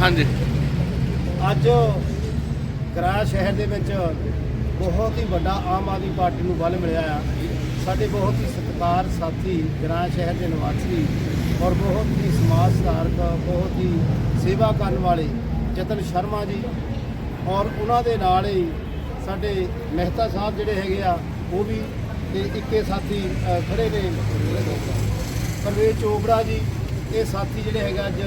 ਹਾਂਜੀ। ਅੱਜ ਗਰਾਇਆ ਸ਼ਹਿਰ ਦੇ ਵਿੱਚ ਬਹੁਤ ਹੀ ਵੱਡਾ ਆਮ ਆਦਮੀ ਪਾਰਟੀ ਨੂੰ ਬਲ ਮਿਲਿਆ ਆ। ਸਾਡੇ ਬਹੁਤ ਹੀ ਸਤਿਕਾਰ ਸਾਥੀ ਗ੍ਰਾਂ ਸ਼ਹਿਰ ਦੇ ਨਿਵਾਸੀ ਔਰ ਬਹੁਤ ਹੀ ਸਮਾਜ ਸੁਧਾਰਕ ਬਹੁਤ ਹੀ ਸੇਵਾ ਕਰਨ ਵਾਲੇ ਜਤਨ ਸ਼ਰਮਾ ਜੀ ਔਰ ਉਹਨਾਂ ਦੇ ਨਾਲ ਹੀ ਸਾਡੇ ਮਹਿਤਾ ਸਾਹਿਬ ਜਿਹੜੇ ਹੈਗੇ ਆ ਉਹ ਵੀ ਤੇ ਇੱਕੇ ਸਾਥੀ ਅ, ਖੜੇ ਨੇ। ਪਰਵੇਜ਼ ਚੋਪੜਾ ਜੀ ਇਹ ਸਾਥੀ ਜਿਹੜੇ ਹੈਗਾ ਅੱਜ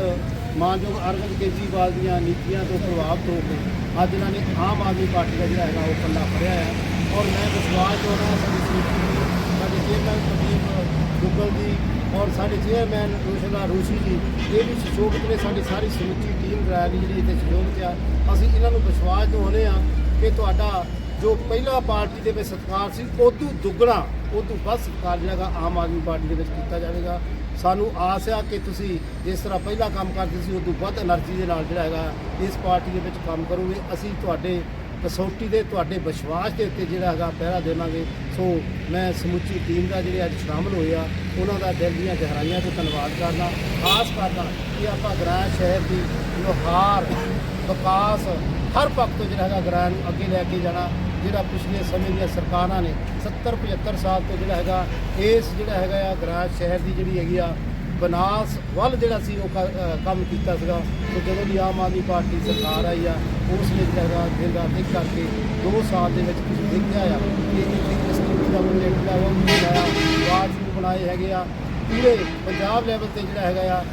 ਮਾਨਯੋਗ ਅਰਵਿੰਦ ਕੇਜਰੀਵਾਲ ਦੀਆਂ ਨੀਤੀਆਂ ਤੋਂ ਪ੍ਰਭਾਵਿਤ ਹੋ ਕੇ ਅੱਜ ਇਹਨਾਂ ਨੇ ਆਮ ਆਦਮੀ ਪਾਰਟੀ ਦਾ ਜਿਹੜਾ ਹੈਗਾ ਉਹ ਪੱਲਾ ਫੜਿਆ ਹੈ। ਔਰ ਮੈਂ ਵਿਸ਼ਵਾਸ ਕਰਦਾ ਸਾਡੀ ਸਮਿਤੀ ਦੀ ਸਾਡੇ ਚੇਅਰਮੈਨ ਪ੍ਰਦੀਪ ਗੁੱਗਲ ਜੀ ਔਰ ਸਾਡੇ ਚੇਅਰਮੈਨ ਰੋਸ਼ਨਾ ਰੋਸ਼ੀ ਜੀ, ਇਹ ਵੀ ਸਹਿਯੋਗਤ ਨੇ ਸਾਡੀ ਸਾਰੀ ਸਮੁੱਚੀ ਟੀਮ ਗਰਾਇਆ ਦੀ ਜਿਹੜੀ ਇੱਥੇ ਸਹਿਯੋਗ ਆ। ਅਸੀਂ ਇਹਨਾਂ ਨੂੰ ਵਿਸ਼ਵਾਸ ਦਿਵਾਉਂਦੇ ਆ ਕਿ ਤੁਹਾਡਾ ਜੋ ਪਹਿਲਾ ਪਾਰਟੀ ਦੇ ਵਿੱਚ ਸਤਿਕਾਰ ਸੀ ਉਦੋਂ ਦੁੱਗਣਾ ਉਹ ਤੋਂ ਵੱਧ ਸਤਿਕਾਰ ਜਿਹੜਾ ਆਮ ਆਦਮੀ ਪਾਰਟੀ ਦੇ ਵਿੱਚ ਕੀਤਾ ਜਾਵੇਗਾ। ਸਾਨੂੰ ਆਸ ਆ ਕਿ ਤੁਸੀਂ ਜਿਸ ਤਰ੍ਹਾਂ ਪਹਿਲਾਂ ਕੰਮ ਕਰਦੇ ਸੀ ਉਹ ਤੋਂ ਵੱਧ એનર્ਜੀ ਦੇ ਨਾਲ ਜਿਹੜਾ ਹੈਗਾ ਇਸ ਪਾਰਟੀ ਦੇ ਵਿੱਚ ਕੰਮ ਕਰੋਗੇ। ਅਸੀਂ ਤੁਹਾਡੇ ਕਸੌਟੀ ਦੇ, ਤੁਹਾਡੇ ਵਿਸ਼ਵਾਸ ਦੇ ਉੱਤੇ ਜਿਹੜਾ ਹੈਗਾ ਪਹਿਰਾ ਦੇਵਾਂਗੇ। ਸੋ ਮੈਂ ਸਮੁੱਚੀ ਟੀਮ ਦਾ ਜਿਹੜੇ ਅੱਜ ਸ਼ਾਮਲ ਹੋਏ ਆ, ਉਹਨਾਂ ਦਾ ਦਿਲ ਦੀਆਂ ਗਹਿਰਾਈਆਂ ਤੋਂ ਧੰਨਵਾਦ ਕਰਦਾ। ਖਾਸ ਕਰਦਾ ਕਿ ਆਪਾਂ ਗ੍ਰਾਂ ਸ਼ਹਿਰ ਦੀ ਲੋਹਾਰ, ਵਿਕਾਸ, ਹਰ ਪੱਖ ਤੋਂ ਜਿਹੜਾ ਹੈਗਾ ਗ੍ਰਾਂ ਨੂੰ ਅੱਗੇ ਲੈ ਕੇ ਜਾਣਾ। ਜਿਹੜਾ ਪਿਛਲੇ ਸਮੇਂ ਦੀਆਂ ਸਰਕਾਰਾਂ ਨੇ 70 75 ਸਾਲ ਤੋਂ ਜਿਹੜਾ ਹੈਗਾ, ਇਸ ਜਿਹੜਾ ਹੈਗਾ ਆ ਗਰਾਜ ਸ਼ਹਿਰ ਦੀ ਜਿਹੜੀ ਹੈਗੀ ਆ, ਬਨਾਸ ਵੱਲ ਜਿਹੜਾ ਸੀ ਉਹ ਕ- ਕੰਮ ਕੀਤਾ ਸੀਗਾ। ਤੇ ਜਦੋਂ ਦੀ ਆਮ ਆਦਮੀ ਪਾਰਟੀ ਸਰਕਾਰ ਆਈ ਆ, ਉਸ ਨੇ ਜਿਹੜਾ ਹੈਗਾ ਦਿਨ ਰਾਤ ਇੱਕ ਕਰਕੇ 2 ਸਾਲ ਦੇ ਵਿੱਚ ਤੁਸੀਂ ਦੇਖਿਆ ਆ ਕਿ ਇੱਥੇ ਐਸਟੀਪੀ ਦਾ ਪ੍ਰੋਜੈਕਟ ਦਾ ਉਹ ਬਣਾਇਆ ਵਾਰਡ ਨੂੰ ਬਣਾਏ ਹੈਗੇ ਆ। ਪੂਰੇ ਪੰਜਾਬ ਲੈਵਲ ਤੇ ਜਿਹੜਾ ਹੈਗਾ ਆ